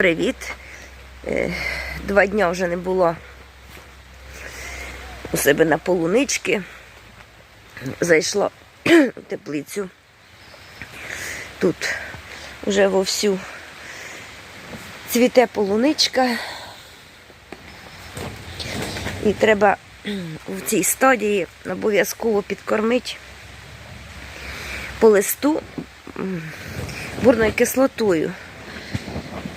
Привіт. Е, Два дня вже не було у себе на полунички. Зайшла в теплицю. Тут вже вовсю цвіте полуничка. І треба в цій стадії обов'язково підкормити по листу бурною кислотою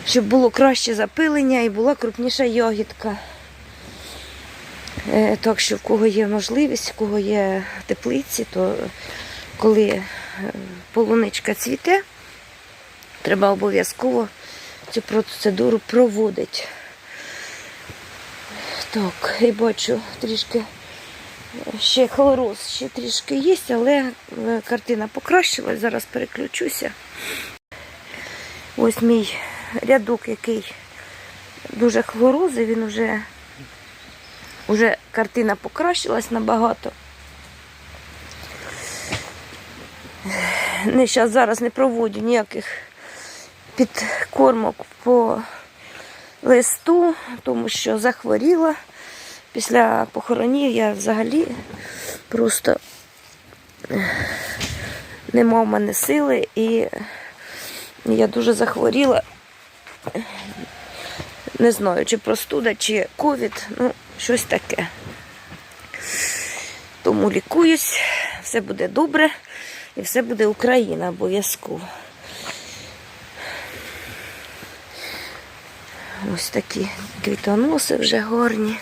щоб було краще запилення і була крупніша ягідка. Е, Так що в кого є можливість, в кого є теплиці, то коли е, полуничка цвіте, треба обов'язково цю процедуру проводити. Так, і бачу трішки ще хлороз, ще трішки є, але е, картина покращилась, зараз переключуся. Ось мій рядок, який дуже хлорозий, він вже, вже картина покращилась набагато. Не, щас, зараз не проводжу ніяких підкормок по листу, тому що захворіла. Після похоронів я взагалі просто нема в мене сили і я дуже захворіла. Не знаю, чи простуда, чи ковід, ну, щось таке. Тому лікуюсь, все буде добре і все буде Україна обов'язково. Ось такі квітоноси вже гарні.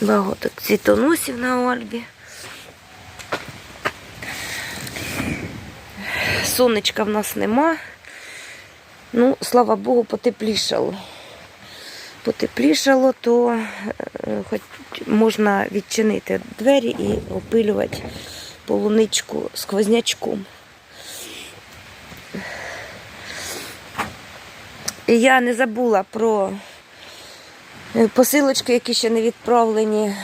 Багато цвітоносів на Ольбі. Сонечка в нас нема. Ну, слава Богу, потеплішало. Потеплішало, то е, хоч можна відчинити двері і опилювати полуничку сквознячком. І я не забула про е, посилочки, які ще не відправлені.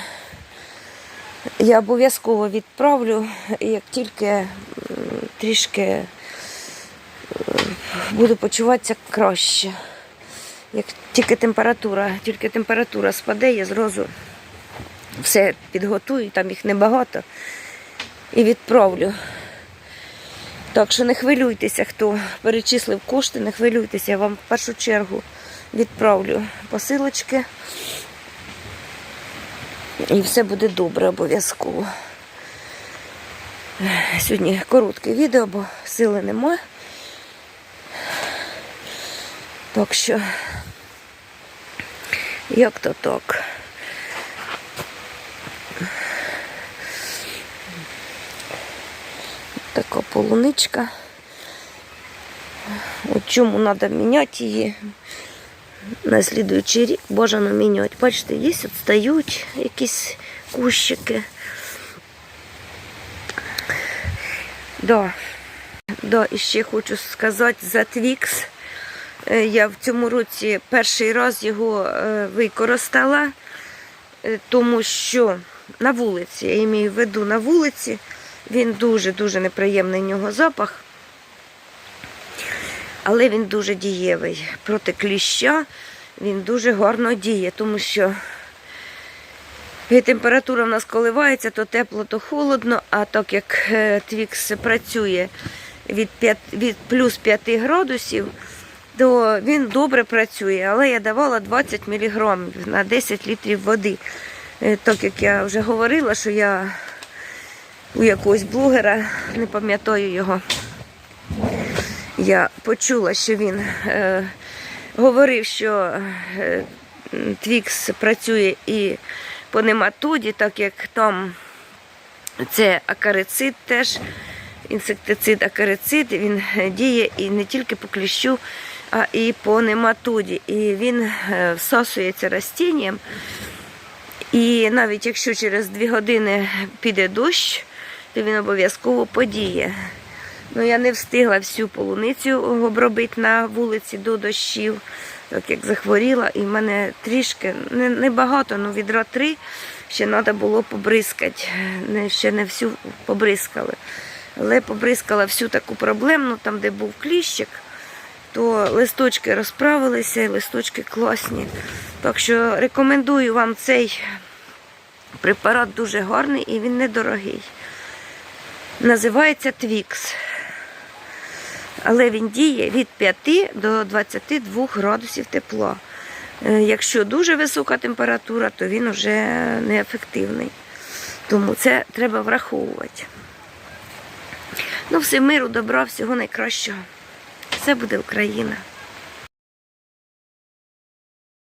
Я обов'язково відправлю, як тільки трішки буду почуватися краще. Як тільки температура, тільки температура спаде, я зразу все підготую, там їх небагато, і відправлю. Так що не хвилюйтеся, хто перечислив кошти, не хвилюйтеся, я вам в першу чергу відправлю посилочки. І все буде добре обов'язково. Сьогодні коротке відео, бо сили немає. Так що, як то так. Така полуничка. От чому треба міняти її на слідуючий рік бажано міняти. Бачите, є от стають якісь кущики. Да. Да, і ще хочу сказати за твікс. Е, Я в цьому році перший раз його е, використала, е, тому що на вулиці, я маю в виду на вулиці, він дуже-дуже неприємний в нього запах, але він дуже дієвий. Проти кліща він дуже гарно діє, тому що температура в нас коливається, то тепло, то холодно, а так як твікс працює від, 5, від плюс 5 градусів, то він добре працює, але я давала 20 мг на 10 літрів води. Е, Так як я вже говорила, що я у якогось блогера, не пам'ятаю його, я почула, що він е, говорив, що е, Твікс працює і по нематоді, так як там це акарицид теж, інсектицид акарицид, він діє і не тільки по кліщу, і по нематоді. І він е, всасується растінням. І навіть якщо через дві години піде дощ, то він обов'язково подіє. Ну, я не встигла всю полуницю обробити на вулиці до дощів, так як захворіла, і в мене трішки, не, не але відра три ще треба було побризкати. Не, ще не всю побризкали. Але побризкала всю таку проблемну, там, де був кліщик, то листочки розправилися і листочки класні. Так що рекомендую вам цей препарат дуже гарний і він недорогий. Називається Твікс. Але він діє від 5 до 22 градусів тепла. Е, Якщо дуже висока температура, то він вже неефективний. Тому це треба враховувати. Ну, всім миру, добра, всього найкращого. Все буде Україна.